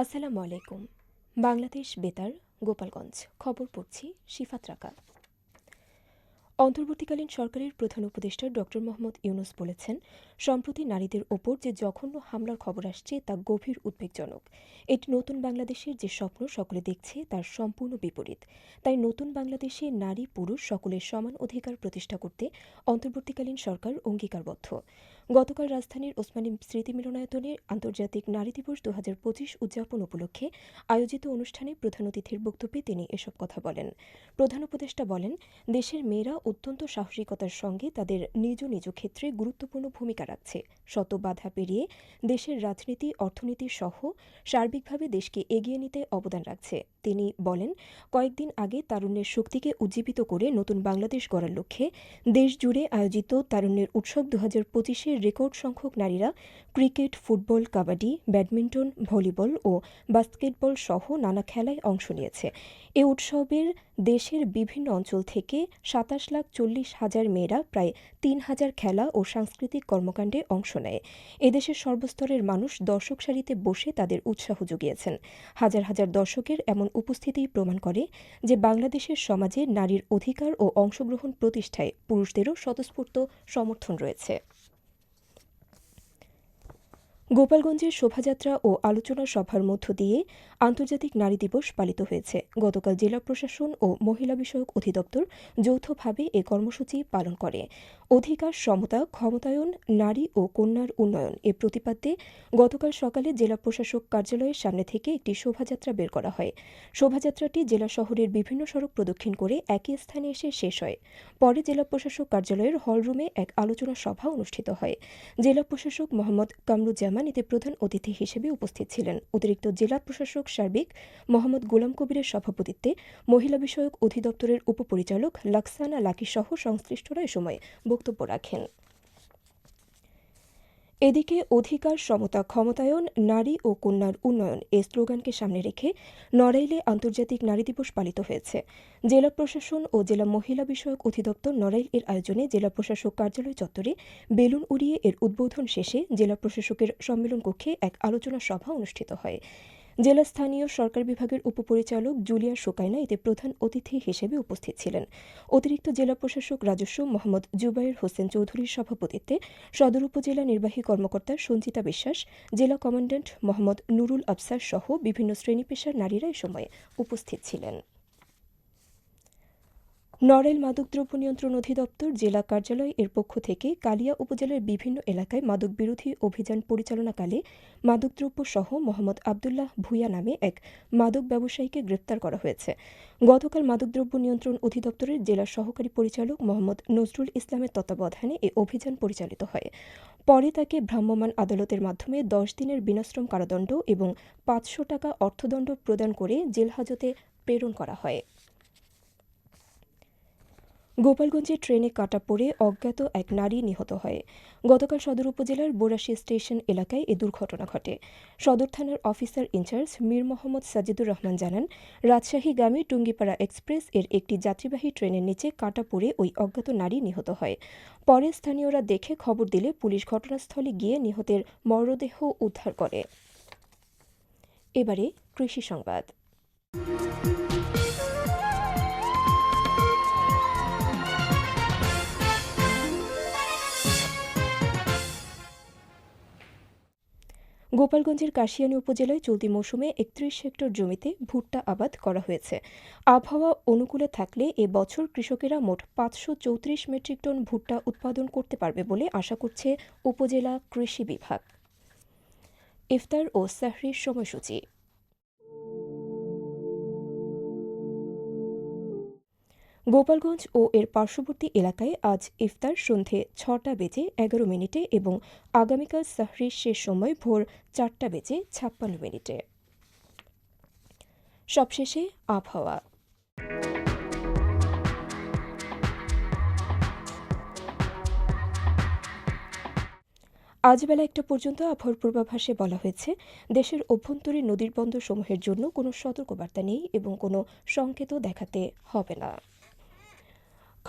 আসসালামু আলাইকুম। বাংলাদেশ বেতার, গোপালগঞ্জ। খবর পড়ছি শিফাত রাকা। অন্তর্বর্তীকালীন সরকারের প্রধান উপদেষ্টা ড. মোহাম্মদ ইউনুস বলেছেন, সম্প্রতি নারীদের ওপর যে জঘন্য হামলার খবর আসছে তা গভীর উদ্বেগজনক। এটি নতুন বাংলাদেশের যে স্বপ্ন সকলে দেখছে তার সম্পূর্ণ বিপরীত। তাই নতুন বাংলাদেশে নারী পুরুষ সকলের সমান অধিকার প্রতিষ্ঠা করতে অন্তর্বর্তীকালীন সরকার অঙ্গীকারবদ্ধ। গতকাল রাজধানীর ওসমানী স্মৃতি মিলনায়তনে আন্তর্জাতিক নারী দিবস দু হাজার পঁচিশ উদযাপন উপলক্ষে আয়োজিত অনুষ্ঠানে প্রধান অতিথির বক্তব্যে তিনি এসব কথা বলেন। প্রধান উপদেষ্টা বলেন, দেশের মেয়েরা অত্যন্ত সাহসিকতার সঙ্গে তাদের নিজ নিজ ক্ষেত্রে গুরুত্বপূর্ণ ভূমিকা রাখছে। শত বাধা পেরিয়ে দেশের রাজনীতি, অর্থনীতি সহ সার্বিকভাবে দেশকে এগিয়ে নিতে অবদান রাখছে। তিনি বলেন, কয়েকদিন আগে তারুণ্যের শক্তিকে উজ্জীবিত করে নতুন বাংলাদেশ গড়ার লক্ষ্যে দেশ জুড়ে আয়োজিত তারুণ্যের উৎসব দু হাজার পঁচিশের রেকর্ড সংখ্যক নারীরা cricket, football, kabaddi, badminton, volleyball ও বাস্কেটবল সহ নানা খেলায় অংশ নিয়েছে। এ উৎসবের দেশের বিভিন্ন অঞ্চল থেকে সাতাশ লাখ চল্লিশ হাজার মেয়েরা প্রায় তিন হাজার খেলা ও সাংস্কৃতিক কর্মকাণ্ডে অংশ নেয়। এদেশের সর্বস্তরের মানুষ দর্শক সারিতে বসে তাদের উৎসাহ জুগিয়েছেন। হাজার হাজার দর্শকের এমন উপস্থিতি প্রমাণ করে যে বাংলাদেশের সমাজে নারীর অধিকার ও অংশগ্রহণ প্রতিষ্ঠায় পুরুষদেরও স্বতঃস্ফূর্ত সমর্থন রয়েছে। গোপালগঞ্জের শোভাযাত্রা ও আলোচনা সভার মধ্য দিয়ে আন্তর্জাতিক নারী দিবস পালিত হয়েছে। গতকাল জেলা প্রশাসন ও মহিলা বিষয়ক অধিদপ্তর যৌথভাবে এ কর্মসূচি পালন করে। অধিকার, সমতা, ক্ষমতায়ন, নারী ও কন্যার উন্নয়ন এ প্রতিপাদ্যে গতকাল সকালে জেলা প্রশাসক কার্যালয়ের সামনে থেকে একটি শোভাযাত্রা বের করা হয়। শোভাযাত্রাটি জেলা শহরের বিভিন্ন সড়ক প্রদক্ষিণ করে একই স্থানে এসে শেষ হয়। পরে জেলা প্রশাসক কার্যালয়ের হলরুমে এক আলোচনা সভা অনুষ্ঠিত হয়। জেলা প্রশাসক মোহাম্মদ কামরুজ্জামান এতে প্রধান অতিথি হিসেবে উপস্থিত ছিলেন। অতিরিক্ত জেলা প্রশাসক সার্বিক মোহাম্মদ গোলাম কবিরের সভাপতিত্বে মহিলা বিষয়ক অধিদপ্তরের উপপরিচালক লাকসানা লাকি সহ সংশ্লিষ্টরা এ সময় বক্তব্য রাখেন। এদিকে অধিকার, সমতা, ক্ষমতায়ন, নারী ও কন্যার উন্নয়ন এই স্লোগানকে সামনে রেখে নড়াইলে আন্তর্জাতিক নারী দিবস পালিত হয়েছে। জেলা প্রশাসন ও জেলা মহিলা বিষয়ক অধিদপ্তর নড়াইল এর আয়োজনে জেলা প্রশাসক কার্যালয় চত্বরে বেলুন উড়িয়ে এর উদ্বোধন শেষে জেলা প্রশাসকের সম্মেলন কক্ষে এক আলোচনা সভা অনুষ্ঠিত হয়। জেলা স্থানীয় সরকার বিভাগের উপপরিচালক জুলিয়া শোকাইনা এতে প্রধান অতিথি হিসেবে উপস্থিত ছিলেন। অতিরিক্ত জেলা প্রশাসক রাজস্ব মোহাম্মদ জুবাইর হোসেন চৌধুরীর সভাপতিত্বে সদর উপজেলা নির্বাহী কর্মকর্তা সঞ্চিতা বিশ্বাস, জেলা কমান্ড্যান্ট মোহাম্মদ নুরুল আফসার সহ বিভিন্ন শ্রেণি পেশার নারীরা এ সময় উপস্থিত ছিলেন। নড়াইল মাদকদ্রব্য নিয়ন্ত্রণ অধিদপ্তর জেলা কার্যালয় এর পক্ষ থেকে কালিয়া উপজেলার বিভিন্ন এলাকায় মাদক বিরোধী অভিযান পরিচালনাকালে মাদকদ্রব্য সহ মোহাম্মদ আবদুল্লাহ ভুইয়া নামে এক মাদক ব্যবসায়ীকে গ্রেপ্তার করা হয়েছে। গতকাল মাদকদ্রব্য নিয়ন্ত্রণ অধিদপ্তরের জেলা সহকারী পরিচালক মোহাম্মদ নজরুল ইসলামের তত্ত্বাবধানে এ অভিযান পরিচালিত হয়। পরে তাকে ভ্রাম্যমাণ আদালতের মাধ্যমে দশ দিনের বিনাশ্রম কারাদণ্ড এবং পাঁচশো টাকা অর্থদণ্ড প্রদান করে জেলহাজতে প্রেরণ করা হয়। গোপালগঞ্জে ট্রেনে কাটা পড়ে অজ্ঞাত এক নারী নিহত হয়। গতকাল সদর উপজেলার বোরাশি স্টেশন এলাকায় এ দুর্ঘটনা ঘটে। সদর থানার officer in charge Mir Mohammad Sajidur Rahman জানান, রাজশাহী রাজশাহীগামী টুঙ্গিপাড়া এক্সপ্রেস এর একটি যাত্রীবাহী ট্রেনের নিচে কাটা পড়ে ওই অজ্ঞাত নারী নিহত হয়। পরে স্থানীয়রা দেখে খবর দিলে পুলিশ ঘটনাস্থলে গিয়ে নিহতের মরদেহ উদ্ধার করে। এবারে কৃষি সংবাদ। গোপালগঞ্জের কাশিয়ানী উপজেলায় চলতি মৌসুমে একত্রিশ হেক্টর জমিতে ভুট্টা আবাদ করা হয়েছে। আবহাওয়া অনুকূলে থাকলে এ বছর কৃষকেরা মোট পাঁচশো চৌত্রিশ মেট্রিক টন ভুট্টা উৎপাদন করতে পারবে বলে আশা করছে উপজেলা কৃষি বিভাগ। ইফতার ও সাহরির সময়সূচি। গোপালগঞ্জ ও এর পার্শ্ববর্তী এলাকায় আজ ইফতার সন্ধে ছটা বেজে এগারো মিনিটে এবং আগামীকাল সাহরির শেষ সময় ভোর চারটা বেজে ছাপ্পান্ন মিনিটে। সবশেষে আবহাওয়া। আজ বেলা একটা পর্যন্ত আবহাওয়ার পূর্বাভাসে বলা হয়েছে, দেশের অভ্যন্তরীণ নদীর বন্দরসমূহের জন্য কোনো সতর্কবার্তা নেই এবং কোনো সংকেতও দেখাতে হবে না।